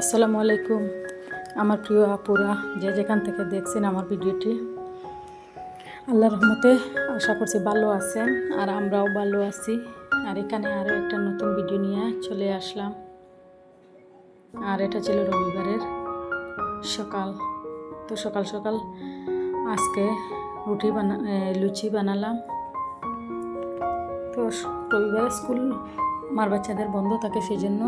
আসসালামু আলাইকুম। আমার প্রিয় আপুরা, যে যেখান থেকে দেখছেন আমার ভিডিওটি আল্লাহ রহমতে আশা করছি ভালো আছেন আর আমরাও ভালো আছি। আর এখানে আরও একটা নতুন ভিডিও নিয়ে চলে আসলাম। আর এটা ছিল রবিবারের সকাল। তো সকাল সকাল আজকে রুটি বানা লুচি বানালাম। তো রবিবারে স্কুল আমার বাচ্চাদের বন্ধ থাকে সেই জন্য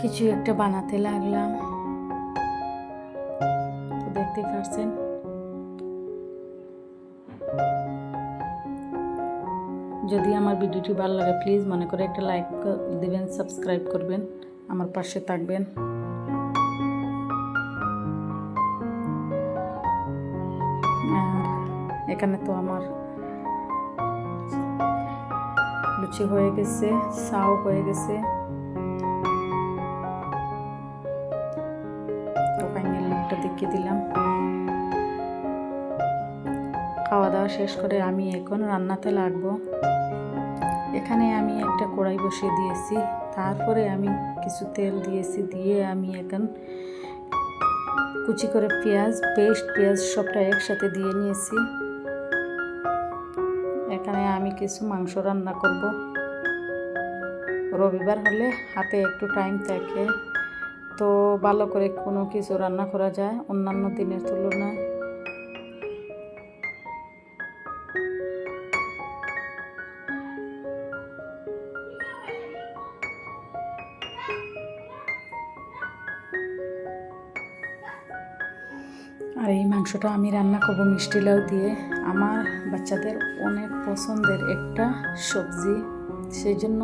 কিছু একটা বানাতে লাগলাম। তো দেখতেই পারছেন। যদি আমার ভিডিওটি ভালো লাগে, প্লিজ মনে করে একটা লাইক দিবেন, সাবস্ক্রাইব করবেন, আমার পাশে থাকবেন। এখানে তো আমার লুচি হয়ে গেছে সাও হয়ে গেছে। লুকটা দেখিয়ে দিলাম। খাওয়া দাওয়া শেষ করে আমি এখন রান্নাতে লাগবো। এখানে আমি একটা কড়াই বসিয়ে দিয়েছি। তারপরে আমি কিছু তেল দিয়েছি, দিয়ে আমি এখন কুচি করে পেঁয়াজ, পেস্ট, পেঁয়াজ সবটা একসাথে দিয়ে নিয়েছি। এখানে আমি কিছু মাংস রান্না করব। রবিবার হলে হাতে একটু টাইম থাকে। তো ভালো করে কোনো কিছু রান্না করা যায়, অন্যান্য দিনের তুলনায়। আর এই মাংসটা আমি রান্না করব মিষ্টি লাউ দিয়ে। আমার বাচ্চাদের অনেক পছন্দের একটা সবজি, সেই জন্য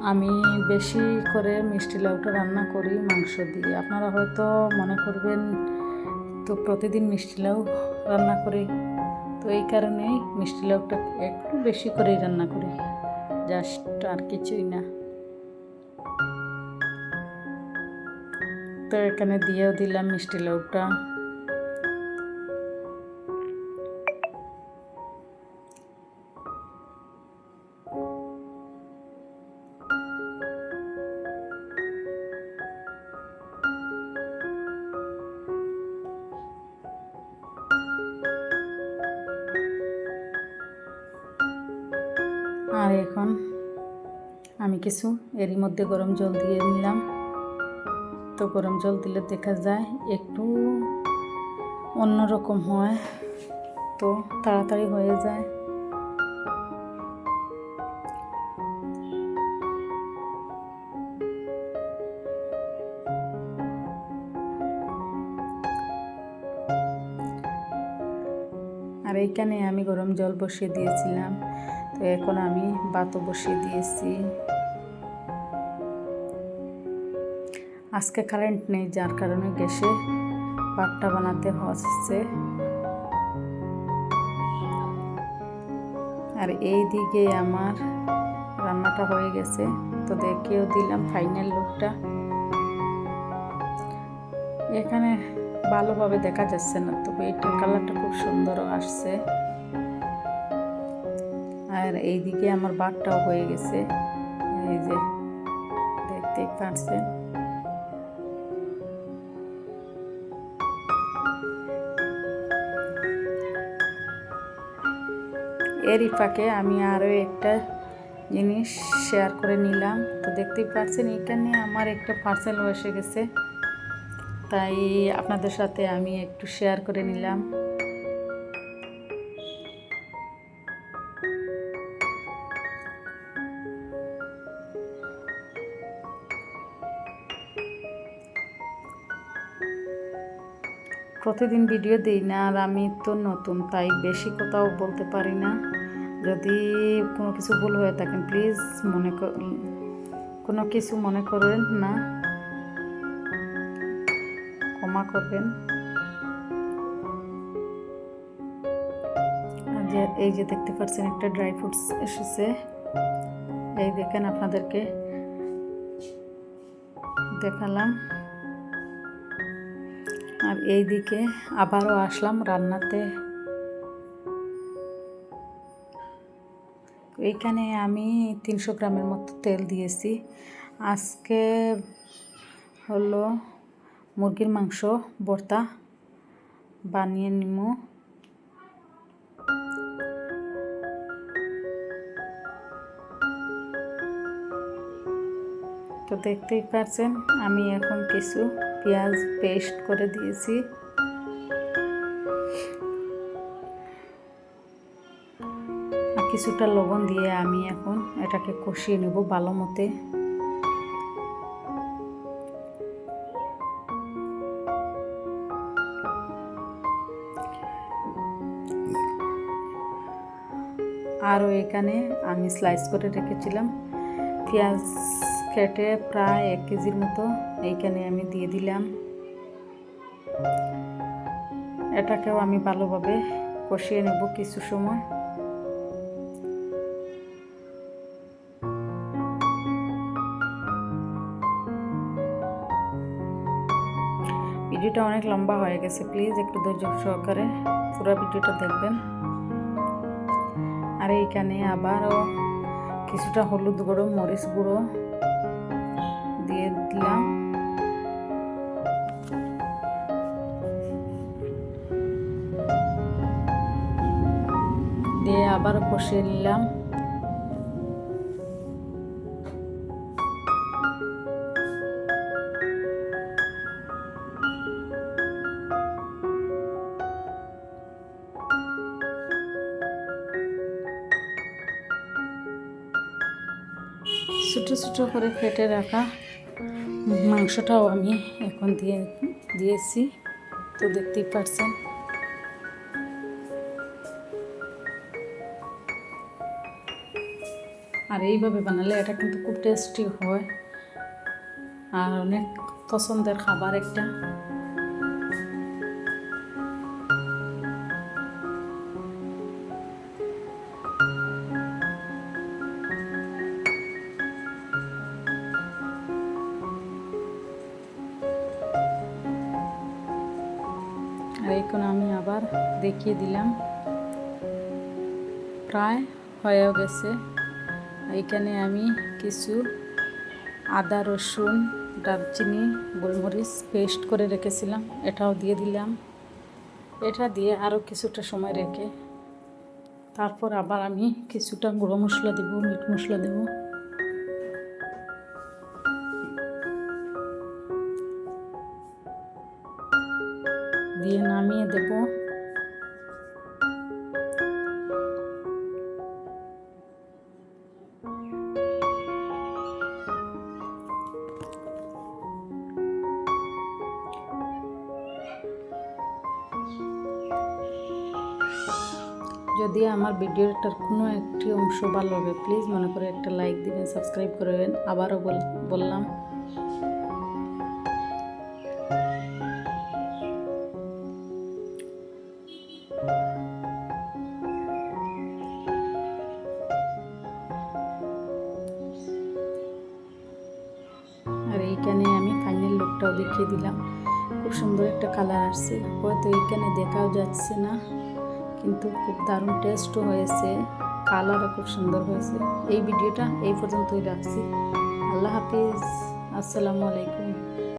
আমি বেশি করে মিষ্টি লাউটা রান্না করি, মাংস দিয়ে। আপনারা হয়তো মনে করবেন, তো প্রতিদিন মিষ্টি লাউ রান্না করি। তো এই কারণেই মিষ্টি লাউটা একটু বেশি করেই রান্না করি। জাস্ট আর কিছুই না। তো এখানে দিয়েও দিলাম মিষ্টি লাউটা। আমি কিছু এরই মধ্যে গরম জল দিয়ে নিলাম। তো গরম জল দিলে দেখা যায় একটু অন্যরকম হয়। তো তাড়াতাড়ি হয়ে যায়। আর এইখানে আমি গরম জল বসিয়ে দিয়েছিলাম। তো এখন আমি বাতও বসিয়ে দিয়েছি। আজকে কারেন্ট নেই, যার কারণে গ্যাসে ভাতটা বানাতে হচ্ছে। আর এই দিকে আমার রান্নাটা হয়ে গেছে, তো দেখেও দিলাম ফাইনাল লুকটা এখানে ভালোভাবে দেখা যাচ্ছে না, তবে এইটার কালারটা খুব সুন্দর আসছে। আর এইদিকে আমার বাটটাও হয়ে গেছে। এই যে দেখতেই পাচ্ছেন এরই ফাঁকে আমি আরও একটা জিনিস শেয়ার করে নিলাম। তো দেখতেই পাচ্ছেন এখানে আমার একটা পার্সেল এসে গেছে। তাই আপনাদের সাথে আমি একটু শেয়ার করে নিলাম। প্রতিদিন ভিডিও দিই না আর আমি তো নতুন, তাই বেশি কথাও বলতে পারি না। যদি কোনো কিছু ভুল হয়ে থাকেন প্লিজ মনে কোনো কিছু মনে করেন না। ক্ষমা করবেন। এই যে দেখতে পাচ্ছেন একটা ড্রাই ফ্রুটস এসেছে। এই দেখেন আপনাদেরকে দেখালাম। আর এই দিকে আবারও আসলাম রান্নাতে। এইখানে আমি তিনশো গ্রামের মতো তেল দিয়েছি। আজকে হলো মুরগির মাংস ভর্তা বানিয়ে নিব তো দেখতেই পাচ্ছেন আমি এখন কিছু পেঁয়াজ পেস্ট করে দিয়েছি। কিছুটা লবণ দিয়ে আমি এখন এটাকে কষিয়ে নেব ভালো মতে। আরও এখানে আমি স্লাইস করে রেখেছিলাম। পেঁয়াজ কেটে প্রায় এক কেজির মতো এইখানে আমি দিয়ে দিলাম। এটাকেও আমি ভালোভাবে কষিয়ে নেব কিছু সময়। ভিডিওটা অনেক লম্বা হয়ে গেছে, প্লিজ একটু ধৈর্য সহকারে পুরো ভিডিওটা দেখবেন। আর এইখানে আবারও কিছুটা হলুদ গুঁড়ো, মরিচ গুঁড়ো দিলাম দিয়ে আবার কষিয়ে নিলাম। ছোটো ছোটো করে কেটে রাখা মাংসটাও আমি এখন দিয়ে, দিয়েছি, তো দেখতেই পারছেন। আর এইভাবে বানালে এটা কিন্তু খুব টেস্টি হয়। আর অনেক পছন্দের খাবার একটা। এখন আমি আবার দেখিয়ে দিলাম। প্রায় হয়েও গেছে। এইখানে আমি কিছু আদা, রসুন, দারচিনি, গোলমরিচ পেস্ট করে রেখেছিলাম। এটাও দিয়ে দিলাম। এটা দিয়ে আরও কিছুটা সময় রেখে তারপর আবার আমি কিছুটা গুঁড়ো মশলা দেবো, মিট মশলা দেব। দিয়ে নামিয়ে দেব। যদি আমার ভিডিওটার কোনো একটি অংশ ভালো হবে প্লিজ মনে করে একটা লাইক দিবেন, সাবস্ক্রাইব করবেন। আবারও বললাম। ফাইনাল দেখিয়ে দিলাম। খুব সুন্দর একটা কালার আসছে। হয়তো এইখানে দেখাও যাচ্ছে না, কিন্তু খুব দারুণ টেস্টও হয়েছে। কালারও খুব সুন্দর হয়েছে। এই ভিডিওটা এই পর্যন্তই রাখছি। আল্লাহ হাফিজ। আসসালামু আলাইকুম।